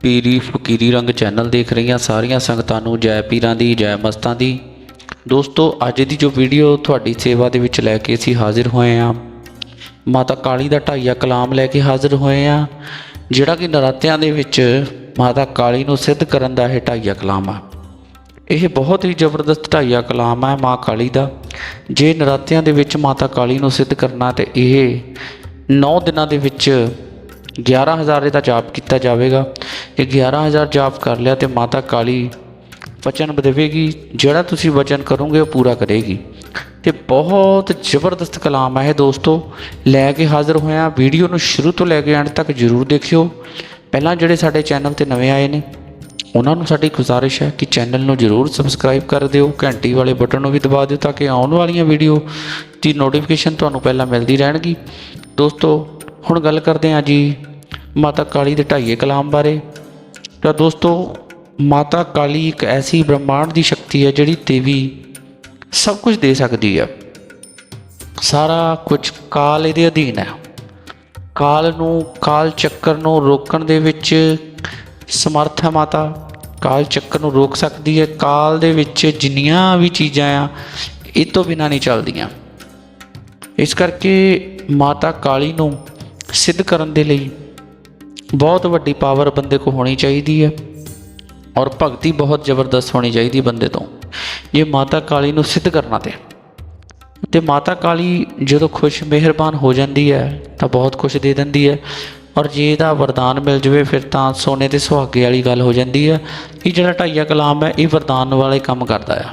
ਪੀਰੀ ਫਕੀਰੀ ਰੰਗ ਚੈਨਲ ਦੇਖ ਰਹੀਆਂ ਸਾਰੀਆਂ ਸੰਗਤਾਂ ਨੂੰ ਜੈ ਪੀਰਾਂ ਦੀ, ਜੈ ਮਸਤਾਂ ਦੀ। ਦੋਸਤੋ, ਅੱਜ ਦੀ ਜੋ ਵੀਡੀਓ ਤੁਹਾਡੀ ਸੇਵਾ ਦੇ ਵਿੱਚ ਲੈ ਕੇ ਅਸੀਂ ਹਾਜ਼ਰ ਹੋਏ ਹਾਂ। ਮਾਤਾ ਕਾਲੀ ਦਾ ਢਾਈਆ ਕਲਾਮ ਲੈ ਕੇ ਹਾਜ਼ਰ ਹੋਏ ਹਾਂ, ਜਿਹੜਾ ਕਿ ਨਰਾਤਿਆਂ ਦੇ ਵਿੱਚ ਮਾਤਾ ਕਾਲੀ ਨੂੰ ਸਿੱਧ ਕਰਨ ਦਾ ਇਹ ਢਾਈਆ ਕਲਾਮ ਆ। ਇਹ ਬਹੁਤ ਹੀ ਜ਼ਬਰਦਸਤ ਢਾਈਆ ਕਲਾਮ ਹੈ ਮਾਂ ਕਾਲੀ ਦਾ। ਜੇ ਨਰਾਤਿਆਂ ਦੇ ਵਿੱਚ ਮਾਤਾ ਕਾਲੀ ਨੂੰ ਸਿੱਧ ਕਰਨਾ ਤੇ ਇਹ 9 ਦਿਨਾਂ ਦੇ ਵਿੱਚ 11000 ਦਾ ਜਾਪ ਕੀਤਾ ਜਾਵੇਗਾ। ਇਹ 11000 ਜਾਪ ਕਰ ਲਿਆ ਤੇ ਮਾਤਾ ਕਾਲੀ ਵਚਨ ਦੇਵੇਗੀ ਜਿਹੜਾ ਤੁਸੀਂ ਵਚਨ ਕਰੋਗੇ ਉਹ ਪੂਰਾ ਕਰੇਗੀ। ਤੇ ਬਹੁਤ ਜ਼ਬਰਦਸਤ ਕਲਾਮ ਹੈ ਇਹ ਦੋਸਤੋ। ਲੈ ਕੇ ਹਾਜ਼ਰ ਹੋਇਆ, ਵੀਡੀਓ ਨੂੰ ਸ਼ੁਰੂ ਤੋਂ ਲੈ ਕੇ ਅੰਤ ਤੱਕ ਜਰੂਰ ਦੇਖਿਓ। ਪਹਿਲਾਂ ਜਿਹੜੇ ਸਾਡੇ ਚੈਨਲ ਤੇ ਨਵੇਂ ਆਏ ਨੇ, ਉਹਨਾਂ ਨੂੰ ਸਾਡੀ ਗੁਜ਼ਾਰਿਸ਼ ਹੈ ਕਿ ਚੈਨਲ ਨੂੰ ਜਰੂਰ ਸਬਸਕ੍ਰਾਈਬ ਕਰ ਦਿਓ, ਘੰਟੀ ਵਾਲੇ ਬਟਨ ਨੂੰ ਵੀ ਦਬਾ ਦਿਓ ਤਾਂ ਕਿ ਆਉਣ ਵਾਲੀਆਂ ਵੀਡੀਓ ਦੀ ਨੋਟੀਫਿਕੇਸ਼ਨ ਤੁਹਾਨੂੰ ਪਹਿਲਾਂ ਮਿਲਦੀ ਰਹਿਣਗੀ। ਦੋਸਤੋ, ਹੁਣ ਗੱਲ ਕਰਦੇ ਹਾਂ ਜੀ ਮਾਤਾ ਕਾਲੀ ਦੇ ਢਾਈਏ ਕਲਾਮ ਬਾਰੇ। ਤਾਂ ਦੋਸਤੋ, ਮਾਤਾ ਕਾਲੀ ਇੱਕ ਐਸੀ ਬ੍ਰਹਮਾਂਡ ਦੀ ਸ਼ਕਤੀ ਹੈ ਜਿਹੜੀ ਦੇਵੀ ਸਭ ਕੁਝ ਦੇ ਸਕਦੀ ਹੈ। ਸਾਰਾ ਕੁਝ ਕਾਲ ਇਹਦੇ ਅਧੀਨ ਹੈ। ਕਾਲ ਨੂੰ, ਕਾਲ ਚੱਕਰ ਨੂੰ ਰੋਕਣ ਦੇ ਵਿੱਚ ਸਮਰਥ ਹੈ ਮਾਤਾ। ਕਾਲ ਚੱਕਰ ਨੂੰ ਰੋਕ ਸਕਦੀ ਹੈ। ਕਾਲ ਦੇ ਵਿੱਚ ਜਿੰਨੀਆਂ ਵੀ ਚੀਜ਼ਾਂ ਆ, ਇਹ ਤੋਂ ਬਿਨਾਂ ਨਹੀਂ ਚੱਲਦੀਆਂ। ਇਸ ਕਰਕੇ ਮਾਤਾ ਕਾਲੀ ਨੂੰ ਸਿੱਧ ਕਰਨ ਦੇ ਲਈ ਬਹੁਤ ਵੱਡੀ ਪਾਵਰ ਬੰਦੇ ਕੋ ਹੋਣੀ ਚਾਹੀਦੀ ਹੈ ਔਰ ਭਗਤੀ ਬਹੁਤ ਜ਼ਬਰਦਸਤ ਹੋਣੀ ਚਾਹੀਦੀ ਬੰਦੇ ਤੋਂ। ਜੇ ਮਾਤਾ ਕਾਲੀ ਨੂੰ ਸਿੱਧ ਕਰਨਾ ਤੇ। ਤੇ ਮਾਤਾ ਕਾਲੀ ਜਦੋਂ ਖੁਸ਼ ਮਿਹਰਬਾਨ ਹੋ ਜਾਂਦੀ ਹੈ ਤਾਂ ਬਹੁਤ ਕੁਝ ਦੇ ਦਿੰਦੀ ਹੈ ਔਰ ਜੇ ਇਹਦਾ ਵਰਦਾਨ ਮਿਲ ਜਵੇ ਫਿਰ ਤਾਂ ਸੋਨੇ ਤੇ ਸੁਹਾਗੇ ਵਾਲੀ ਗੱਲ ਹੋ ਜਾਂਦੀ ਹੈ। ਇਹ ਜਿਹੜਾ ਢਾਈਆ ਕਲਾਮ ਹੈ, ਇਹ ਵਰਦਾਨ ਵਾਲੇ ਕੰਮ ਕਰਦਾ ਆ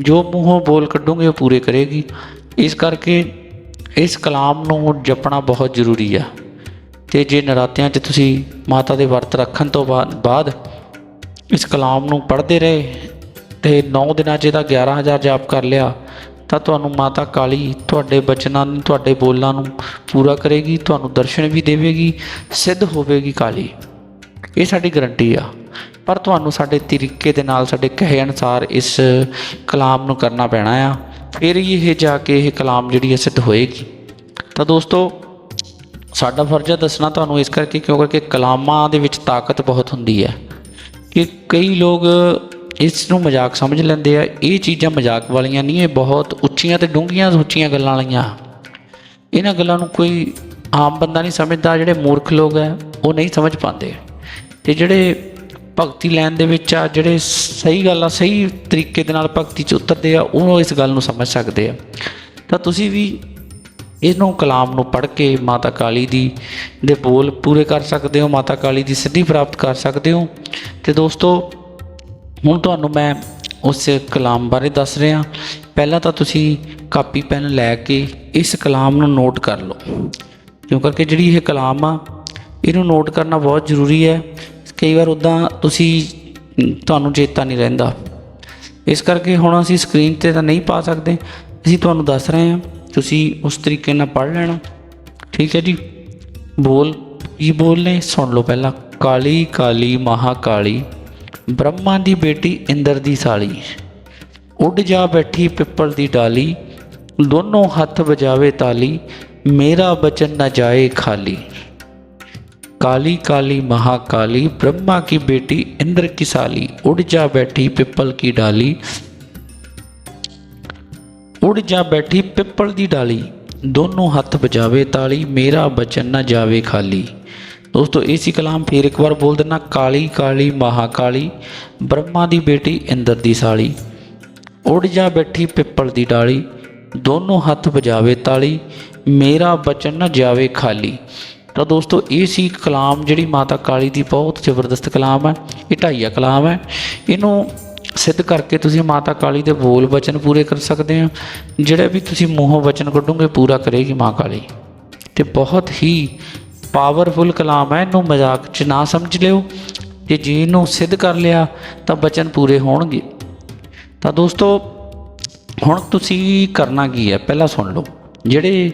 ਜੋ ਮੂੰਹੋਂ ਬੋਲ ਕੱਢੂਗੇ ਉਹ ਪੂਰੇ ਕਰੇਗੀ। ਇਸ ਕਰਕੇ ਇਸ ਕਲਾਮ ਨੂੰ ਜਪਣਾ ਬਹੁਤ ਜ਼ਰੂਰੀ ਆ। ਤੇ ਜੇ ਨਰਾਤਿਆਂ 'ਚ ਤੁਸੀਂ ਮਾਤਾ ਦੇ ਵਰਤ ਰੱਖਣ ਤੋਂ ਬਾਅਦ ਇਸ ਕਲਾਮ ਨੂੰ ਪੜ੍ਹਦੇ ਰਹੇ ਤੇ 9 ਦਿਨਾਂ 'ਚ ਇਹਦਾ 11000 ਜਾਪ ਕਰ ਲਿਆ, ਤਾਂ ਤੁਹਾਨੂੰ ਮਾਤਾ ਕਾਲੀ ਤੁਹਾਡੇ ਬਚਨਾਂ ਨੂੰ, ਤੁਹਾਡੇ ਬੋਲਾਂ ਨੂੰ ਪੂਰਾ ਕਰੇਗੀ, ਤੁਹਾਨੂੰ ਦਰਸ਼ਨ ਵੀ ਦੇਵੇਗੀ, ਸਿੱਧ ਹੋਵੇਗੀ ਕਾਲੀ। ਇਹ ਸਾਡੀ ਗਰੰਟੀ ਆ। ਪਰ ਤੁਹਾਨੂੰ ਸਾਡੇ ਤਰੀਕੇ ਦੇ ਨਾਲ, ਸਾਡੇ ਕਹੇ ਅਨੁਸਾਰ ਇਸ ਕਲਾਮ ਨੂੰ ਕਰਨਾ ਪੈਣਾ ਆ। ਫਿਰ ਹੀ ਇਹ ਜਾ ਕੇ ਇਹ ਕਲਾਮ ਜਿਹੜੀ ਹੈ ਸਿੱਧ ਹੋਏਗੀ। ਤਾਂ ਦੋਸਤੋ, ਸਾਡਾ ਫਰਜ਼ ਹੈ ਦੱਸਣਾ ਤੁਹਾਨੂੰ ਇਸ ਕਰਕੇ ਕਿਉਂ? ਕਰਕੇ ਕਲਾਮਾਂ ਦੇ ਵਿੱਚ ਤਾਕਤ ਬਹੁਤ ਹੁੰਦੀ ਹੈ। ਕਿ ਕਈ ਲੋਕ ਇਸ ਨੂੰ ਮਜ਼ਾਕ ਸਮਝ ਲੈਂਦੇ ਆ। ਇਹ ਚੀਜ਼ਾਂ ਮਜ਼ਾਕ ਵਾਲੀਆਂ ਨਹੀਂ, ਇਹ ਬਹੁਤ ਉੱਚੀਆਂ ਤੇ ਡੂੰਘੀਆਂ ਸੋਚੀਆਂ ਗੱਲਾਂ ਵਾਲੀਆਂ। ਇਹਨਾਂ ਗੱਲਾਂ ਨੂੰ ਕੋਈ ਆਮ ਬੰਦਾ ਨਹੀਂ ਸਮਝਦਾ। ਜਿਹੜੇ ਮੂਰਖ ਲੋਕ ਹੈ, ਉਹ ਨਹੀਂ ਸਮਝ ਪਾਉਂਦੇ। ਤੇ ਜਿਹੜੇ ਭਗਤੀ ਲੈਣ ਦੇ ਵਿੱਚ ਆ ਜਿਹੜੇ ਸਹੀ ਗੱਲ ਆ, ਸਹੀ ਤਰੀਕੇ ਦੇ ਨਾਲ ਭਗਤੀ ਚ ਉਤਰਦੇ ਆ ਉਹ ਇਸ ਗੱਲ ਨੂੰ ਸਮਝ ਸਕਦੇ ਆ। ਤਾਂ ਤੁਸੀਂ ਵੀ ਇਹਨੂੰ ਕਲਾਮ ਨੂੰ ਪੜ੍ਹ ਕੇ ਮਾਤਾ ਕਾਲੀ ਦੀ ਦੇ ਬੋਲ ਪੂਰੇ ਕਰ ਸਕਦੇ ਹੋ, ਮਾਤਾ ਕਾਲੀ ਦੀ ਸਿੱਧੀ ਪ੍ਰਾਪਤ ਕਰ ਸਕਦੇ ਹੋ। ਤੇ ਦੋਸਤੋ, ਹੁਣ ਤੁਹਾਨੂੰ ਮੈਂ ਉਸ ਕਲਾਮ ਬਾਰੇ ਦੱਸ ਰਿਹਾ। ਪਹਿਲਾਂ ਤਾਂ ਤੁਸੀਂ ਕਾਪੀ, ਪੈਨ ਲੈ ਕੇ ਇਸ ਕਲਾਮ ਨੂੰ ਨੋਟ ਕਰ ਲਓ। ਕਿਉਂ ਕਰਕੇ ਜਿਹੜੀ ਇਹ ਕਲਾਮ ਆ, ਇਹਨੂੰ ਨੋਟ ਕਰਨਾ ਬਹੁਤ ਜ਼ਰੂਰੀ ਹੈ। ਕਈ ਵਾਰ ਉਦਾਂ ਤੁਸੀਂ ਤੁਹਾਨੂੰ ਚੇਤਾ ਨਹੀਂ ਰਹਿੰਦਾ। ਇਸ ਕਰਕੇ ਹੁਣ ਅਸੀਂ ਸਕਰੀਨ ਤੇ ਤਾਂ ਨਹੀਂ ਪਾ ਸਕਦੇ। ਅਸੀਂ ਤੁਹਾਨੂੰ ਦੱਸ ਰਹੇ ਹਾਂ, ਤੁਸੀਂ ਉਸ ਤਰੀਕੇ ਨਾਲ ਪੜ੍ਹ ਲੈਣਾ। ਠੀਕ ਹੈ ਜੀ? ਬੋਲ, ਕੀ ਬੋਲਨੇ ਸੁਣ ਲਓ ਪਹਿਲਾਂ। ਕਾਲੀ ਕਾਲੀ, ਮਹਾਕਾਲੀ। ਬ੍ਰਹਮਾ ਦੀ ਬੇਟੀ, ਇੰਦਰ ਦੀ ਸਾਲੀ। ਉੱਡ ਜਾ ਬੈਠੀ ਪਿੱਪਲ ਦੀ ਡਾਲੀ। ਦੋਨੋਂ ਹੱਥ ਵਜਾਵੇ ਤਾਲੀ। ਮੇਰਾ ਬਚਨ ਨਾ ਜਾਏ ਖਾਲੀ। काली काली महाकाली, ब्रह्मा की बेटी, इंद्र की साली, उड़ जा बैठी पिपल की डाली। उड़ जा बैठी पिपल दी डाली, दोनों हाथ बजावे ताली, मेरा बचन ना जावे खाली। दोस्तों, इसी कलाम फिर एक बार बोल देना, काली काली महाकाली, ब्रह्मा दी बेटी, इंद्र दी साली। उड़ जा बैठी पिपल दी डाली, दोनों हाथ बजावे ताली, मेरा बचन ना जावे खाली। ਤਾਂ ਦੋਸਤੋ, ਇਹ ਸੀ ਕਲਾਮ ਜਿਹੜੀ ਮਾਤਾ ਕਾਲੀ ਦੀ ਬਹੁਤ ਜ਼ਬਰਦਸਤ ਕਲਾਮ ਹੈ, ਇਹ ਢਾਈਆ ਕਲਾਮ ਹੈ। ਇਹਨੂੰ ਸਿੱਧ ਕਰਕੇ ਤੁਸੀਂ ਮਾਤਾ ਕਾਲੀ ਦੇ ਬੋਲ ਵਚਨ ਪੂਰੇ ਕਰ ਸਕਦੇ ਹੋ। ਜਿਹੜੇ ਵੀ ਤੁਸੀਂ ਮੂੰਹੋਂ ਵਚਨ ਕੱਢੋਗੇ, ਪੂਰਾ ਕਰੇਗੀ ਮਾਂ ਕਾਲੀ। ਤੇ ਬਹੁਤ ਹੀ ਪਾਵਰਫੁਲ ਕਲਾਮ ਹੈ, ਇਹਨੂੰ ਮਜ਼ਾਕ 'ਚ ਨਾ ਸਮਝ ਲਿਓ। ਤੇ ਜੇ ਇਹਨੂੰ ਸਿੱਧ ਕਰ ਲਿਆ, ਤਾਂ ਬਚਨ ਪੂਰੇ ਹੋਣਗੇ। ਤਾਂ ਦੋਸਤੋ, ਹੁਣ ਤੁਸੀਂ ਕਰਨਾ ਕੀ ਹੈ? ਪਹਿਲਾਂ ਸੁਣ ਲਓ। ਜਿਹੜੇ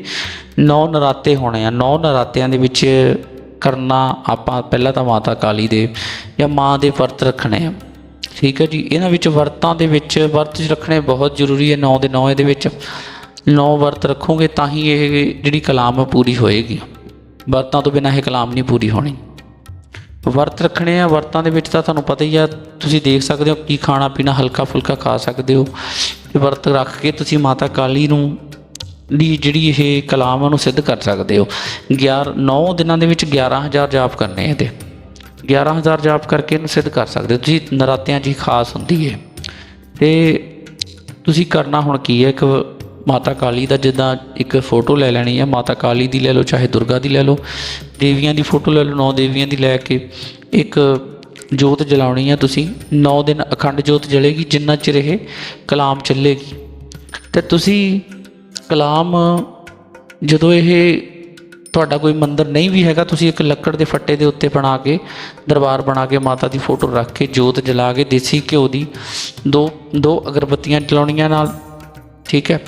ਨੌ ਨਰਾਤੇ ਹੋਣੇ ਆ। ਨੌ ਨਰਾਤਿਆਂ ਦੇ ਵਿੱਚ ਕਰਨਾ ਆਪਾਂ ਪਹਿਲਾਂ ਤਾਂ ਮਾਤਾ ਕਾਲੀ ਦੇ ਜਾਂ ਮਾਂ ਦੇ ਵਰਤ ਰੱਖਣੇ ਆ। ਠੀਕ ਹੈ ਜੀ, ਇਹਨਾਂ ਵਿੱਚ ਵਰਤਾਂ ਦੇ ਵਿੱਚ, ਵਰਤ ਰੱਖਣੇ ਬਹੁਤ ਜ਼ਰੂਰੀ ਹੈ। ਨੌ ਦੇ ਨੌ ਇਹਦੇ ਵਿੱਚ ਨੌ ਵਰਤ ਰੱਖੋਗੇ ਤਾਂ ਹੀ ਇਹ ਜਿਹੜੀ ਕਲਾਮ ਹੈ ਪੂਰੀ ਹੋਏਗੀ। ਵਰਤਾਂ ਤੋਂ ਬਿਨਾਂ ਇਹ ਕਲਾਮ ਨਹੀਂ ਪੂਰੀ ਹੋਣੀ। ਵਰਤ ਰੱਖਣੇ ਆ, ਵਰਤਾਂ ਦੇ ਵਿੱਚ ਤਾਂ ਤੁਹਾਨੂੰ ਪਤਾ ਹੀ ਆ, ਤੁਸੀਂ ਦੇਖ ਸਕਦੇ ਹੋ ਕੀ ਖਾਣਾ ਪੀਣਾ ਹਲਕਾ ਫੁਲਕਾ ਖਾ ਸਕਦੇ ਹੋ। ਵਰਤ ਰੱਖ ਕੇ ਤੁਸੀਂ ਮਾਤਾ ਕਾਲੀ ਨੂੰ ਦੀ ਜਿਹੜੀ ਇਹ ਕਲਾਮ ਆ, ਉਹਨੂੰ ਸਿੱਧ ਕਰ ਸਕਦੇ ਹੋ। 11 9 ਦਿਨਾਂ ਦੇ ਵਿੱਚ 11000 ਜਾਪ ਕਰਨੇ ਆ ਇਹਦੇ। 11000 ਜਾਪ ਕਰਕੇ ਇਹਨੂੰ ਸਿੱਧ ਕਰ ਸਕਦੇ ਹੋ। ਤੁਸੀਂ ਨਰਾਤਿਆਂ 'ਚ ਖਾਸ ਹੁੰਦੀ ਹੈ ਤੇ ਤੁਸੀਂ ਕਰਨਾ ਹੁਣ ਕੀ ਹੈ ਇੱਕ ਮਾਤਾ ਕਾਲੀ ਦਾ ਜਿੱਦਾਂ ਇੱਕ ਫੋਟੋ ਲੈ ਲੈਣੀ ਹੈ ਮਾਤਾ ਕਾਲੀ ਦੀ ਲੈ ਲਓ, ਚਾਹੇ ਦੁਰਗਾ ਦੀ ਲੈ ਲਓ। ਦੇਵੀਆਂ ਦੀ ਫੋਟੋ ਲੈ ਲਓ, ਨੌ ਦੇਵੀਆਂ ਦੀ ਲੈ ਕੇ ਇੱਕ ਜੋਤ ਜਲਾਉਣੀ ਹੈ ਤੁਸੀਂ। 9 ਦਿਨ ਅਖੰਡ ਜੋਤ ਜਲੇਗੀ, ਜਿੰਨਾ ਚਿਰ ਇਹ ਕਲਾਮ ਚੱਲੇਗੀ। ਤੇ ਤੁਸੀਂ ਕਲਾਮ ਜਦੋਂ ਇਹ ਤੁਹਾਡਾ ਕੋਈ ਮੰਦਰ ਨਹੀਂ ਵੀ ਹੈਗਾ, ਤੁਸੀਂ ਇੱਕ ਲੱਕੜ ਦੇ ਫੱਟੇ ਦੇ ਉੱਤੇ ਬਣਾ ਕੇ, ਦਰਬਾਰ ਬਣਾ ਕੇ, ਮਾਤਾ ਦੀ ਫੋਟੋ ਰੱਖ ਕੇ, ਜੋਤ ਜਲਾ ਕੇ, ਦੇਸੀ ਘਿਓ ਦੀ ਦੋ ਦੋ ਅਗਰਬੱਤੀਆਂ ਜਲਾਉਣੀਆਂ ਨਾਲ, ਠੀਕ ਹੈ?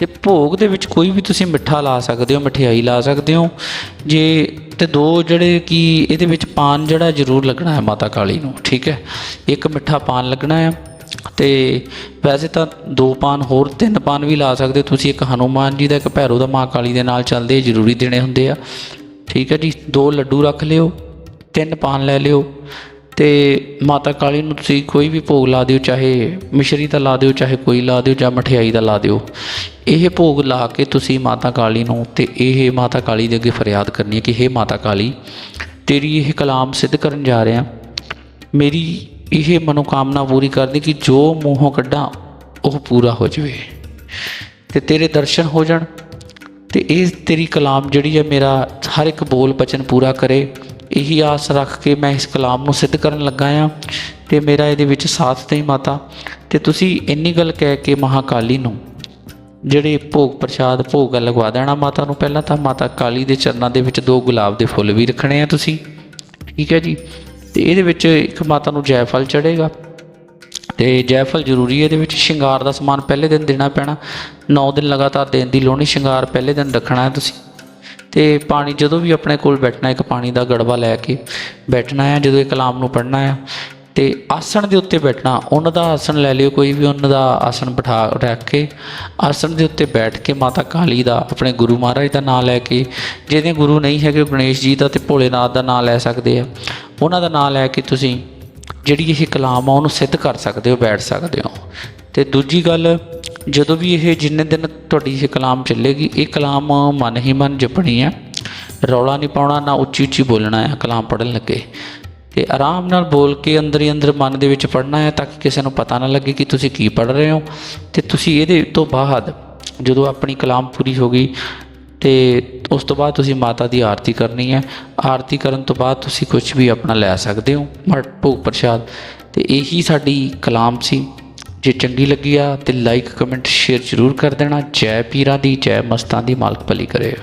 ਤੇ ਭੋਗ ਦੇ ਵਿੱਚ ਕੋਈ ਵੀ ਤੁਸੀਂ ਮਿੱਠਾ ਲਾ ਸਕਦੇ ਹੋ, ਮਠਿਆਈ ਲਾ ਸਕਦੇ ਹੋ, ਜੇ ਤੇ ਦੋ ਜਿਹੜੇ ਕਿ ਇਹਦੇ ਵਿੱਚ ਪਾਨ ਜਿਹੜਾ ਜ਼ਰੂਰ ਲੱਗਣਾ ਹੈ ਮਾਤਾ ਕਾਲੀ ਨੂੰ, ਠੀਕ ਹੈ? ਇੱਕ ਮਿੱਠਾ ਪਾਨ ਲੱਗਣਾ ਹੈ ਤੇ ਵੈਸੇ ਤਾਂ ਦੋ ਪਾਨ ਹੋਰ ਤਿੰਨ ਪਾਨ ਵੀ ਲਾ ਸਕਦੇ ਹੋ। ਤੁਸੀਂ ਇੱਕ ਹਨੂਮਾਨ ਜੀ ਦਾ, ਇੱਕ ਭੈਰੋ ਦਾ, ਮਾਂ ਕਾਲੀ ਦੇ ਨਾਲ ਚੱਲਦੇ, ਜ਼ਰੂਰੀ ਦੇਣੇ ਹੁੰਦੇ ਆ। ਠੀਕ ਹੈ ਜੀ, ਦੋ ਲੱਡੂ ਰੱਖ ਲਿਓ, ਤਿੰਨ ਪਾਨ ਲੈ ਲਿਓ ਤੇ ਮਾਤਾ ਕਾਲੀ ਨੂੰ ਤੁਸੀਂ ਕੋਈ ਵੀ ਭੋਗ ਲਾ ਦਿਓ, ਚਾਹੇ ਮਿਸ਼ਰੀ ਦਾ ਲਾ ਦਿਓ, ਚਾਹੇ ਕੋਈ ਲਾ ਦਿਓ, ਜਾਂ ਮਠਿਆਈ ਦਾ ਲਾ ਦਿਓ। ਇਹ ਭੋਗ ਲਾ ਕੇ ਤੁਸੀਂ ਮਾਤਾ ਕਾਲੀ ਨੂੰ ਤੇ ਇਹ ਮਾਤਾ ਕਾਲੀ ਦੇ ਅੱਗੇ ਫਰਿਆਦ ਕਰਨੀ ਹੈ ਕਿ ਹੇ ਮਾਤਾ ਕਾਲੀ, ਤੇਰੀ ਇਹ ਕਲਾਮ ਸਿੱਧ ਕਰਨ ਜਾ ਰਿਹਾ। ਮੇਰੀ ਇਹ ਮਨੋਕਾਮਨਾ ਪੂਰੀ ਕਰਦੀ ਕਿ ਜੋ ਮੂੰਹੋਂ ਕੱਢਾਂ, ਉਹ ਪੂਰਾ ਹੋ ਜਾਵੇ। ਤੇ ਤੇਰੇ ਦਰਸ਼ਨ ਹੋ ਜਾਣ। ਤੇ ਇਹ ਤੇਰੀ ਕਲਾਮ ਜਿਹੜੀ ਹੈ, ਮੇਰਾ ਹਰ ਇੱਕ ਬੋਲ ਬਚਨ ਪੂਰਾ ਕਰੇ। ਇਹੀ ਆਸ ਰੱਖ ਕੇ ਮੈਂ ਇਸ ਕਲਾਮ ਨੂੰ ਸਿੱਧ ਕਰਨ ਲੱਗਾ ਆ ਤੇ ਮੇਰਾ ਇਹਦੇ ਵਿੱਚ ਸਾਥ ਦੇਈ ਮਾਤਾ। ਤੇ ਤੁਸੀਂ ਇੰਨੀ ਗੱਲ ਕਹਿ ਕੇ ਮਹਾਕਾਲੀ ਨੂੰ, ਜਿਹੜੇ ਭੋਗ ਪ੍ਰਸ਼ਾਦ, ਭੋਗ ਲਗਵਾ ਦੇਣਾ ਮਾਤਾ ਨੂੰ ਪਹਿਲਾਂ ਤਾਂ ਮਾਤਾ ਕਾਲੀ ਦੇ ਚਰਨਾਂ ਦੇ ਵਿੱਚ ਦੋ ਗੁਲਾਬ ਦੇ ਫੁੱਲ ਵੀ ਰੱਖਣੇ ਆ ਤੁਸੀਂ। ਠੀਕ ਹੈ ਜੀ। ਤੇ ਇਹਦੇ ਵਿੱਚ ਇੱਕ ਮਾਤਾ ਨੂੰ ਜੈਫਲ ਚੜੇਗਾ ਤੇ ਜੈਫਲ ਜ਼ਰੂਰੀ ਹੈ ਇਹਦੇ ਵਿੱਚ ਸ਼ਿੰਗਾਰ ਦਾ ਸਮਾਨ ਪਹਿਲੇ ਦਿਨ ਦੇਣਾ ਪੈਣਾ। 9 ਦਿਨ ਲਗਾਤਾਰ ਦੇਣ ਦੀ ਲੋੜ ਸ਼ਿੰਗਾਰ ਪਹਿਲੇ ਦਿਨ ਰੱਖਣਾ ਹੈ ਤੁਸੀਂ। ਤੇ ਪਾਣੀ ਜਦੋਂ ਵੀ ਆਪਣੇ ਕੋਲ ਬੈਠਣਾ, ਇੱਕ ਪਾਣੀ ਦਾ ਗੜਵਾ ਲੈ ਕੇ ਬੈਠਣਾ ਹੈ, ਜਦੋਂ ਇਹ ਕਲਾਮ ਨੂੰ ਪੜ੍ਹਨਾ ਹੈ। ਤੇ ਆਸਣ ਦੇ ਉੱਤੇ ਬੈਠਣਾ, ਉਹਨਾਂ ਦਾ ਆਸਣ ਲੈ ਲਿਓ, ਕੋਈ ਵੀ ਉਹਨਾਂ ਦਾ ਆਸਣ ਬਿਠਾ ਰੱਖ ਕੇ, ਆਸਣ ਦੇ ਉੱਤੇ ਬੈਠ ਕੇ ਮਾਤਾ ਕਾਲੀ ਦਾ, ਆਪਣੇ ਗੁਰੂ ਮਹਾਰਾਜ ਦਾ ਨਾਮ ਲੈ ਕੇ, ਜਿਹਦੇ ਗੁਰੂ ਨਹੀਂ ਹੈਗੇ, ਉਹ ਗਣੇਸ਼ ਜੀ ਦਾ ਤੇ ਭੋਲੇਨਾਥ ਦਾ ਨਾਮ ਲੈ ਸਕਦੇ ਆ। ਉਹਨਾਂ ਦਾ ਨਾਮ ਲੈ ਕੇ ਤੁਸੀਂ ਜਿਹੜੀ ਇਹ ਕਲਾਮ ਆ, ਉਹਨੂੰ ਸਿੱਧ ਕਰ ਸਕਦੇ ਹੋ, ਬੈਠ ਸਕਦੇ ਹੋ। ਤੇ ਦੂਜੀ ਗੱਲ, ਜਦੋਂ ਵੀ ਇਹ ਜਿੰਨੇ ਦਿਨ ਤੁਹਾਡੀ ਇਹ ਕਲਾਮ ਚੱਲੇਗੀ, ਇਹ ਕਲਾਮ ਮਨ ਹੀ ਮਨ ਜਪਣੀ ਹੈ। ਰੌਲਾ ਨਹੀਂ ਪਾਉਣਾ, ਨਾ ਉੱਚੀ ਉੱਚੀ ਬੋਲਣਾ ਹੈ, ਕਲਾਮ ਪੜਨ ਲੱਗੇ। ਤੇ ਆਰਾਮ ਨਾਲ ਬੋਲ ਕੇ ਅੰਦਰ ਹੀ ਅੰਦਰ ਮਨ ਦੇ ਵਿੱਚ ਪੜਨਾ ਹੈ, ਤਾਂ ਕਿ ਕਿਸੇ ਨੂੰ ਪਤਾ ਨਾ ਲੱਗੇ ਕਿ ਤੁਸੀਂ ਕੀ ਪੜ ਰਹੇ ਹੋ। ਤੇ ਤੁਸੀਂ ਇਹਦੇ ਤੋਂ ਬਾਅਦ ਜਦੋਂ ਆਪਣੀ ਕਲਾਮ ਪੂਰੀ ਹੋ ਗਈ ਤੇ ਉਸ ਤੋਂ ਬਾਅਦ ਤੁਸੀਂ ਮਾਤਾ ਦੀ ਆਰਤੀ ਕਰਨੀ ਹੈ। ਆਰਤੀ ਕਰਨ ਤੋਂ ਬਾਅਦ ਤੁਸੀਂ ਕੁਝ ਵੀ ਆਪਣਾ ਲੈ ਸਕਦੇ ਹੋ ਮਟ ਭੋਗ, ਪ੍ਰਸ਼ਾਦ। ਤੇ ਇਹੀ ਸਾਡੀ ਕਲਾਮ ਸੀ। ਜੇ ਚੰਗੀ ਲੱਗੀ ਆ ਤੇ ਲਾਈਕ ਕਮੈਂਟ ਸ਼ੇਅਰ ਜ਼ਰੂਰ ਕਰ ਦੇਣਾ। ਜੈ ਪੀਰਾਂ ਦੀ, ਜੈ ਮਸਤਾਂ ਦੀ ਮਾਲਕ ਭਲੀ ਕਰੇ।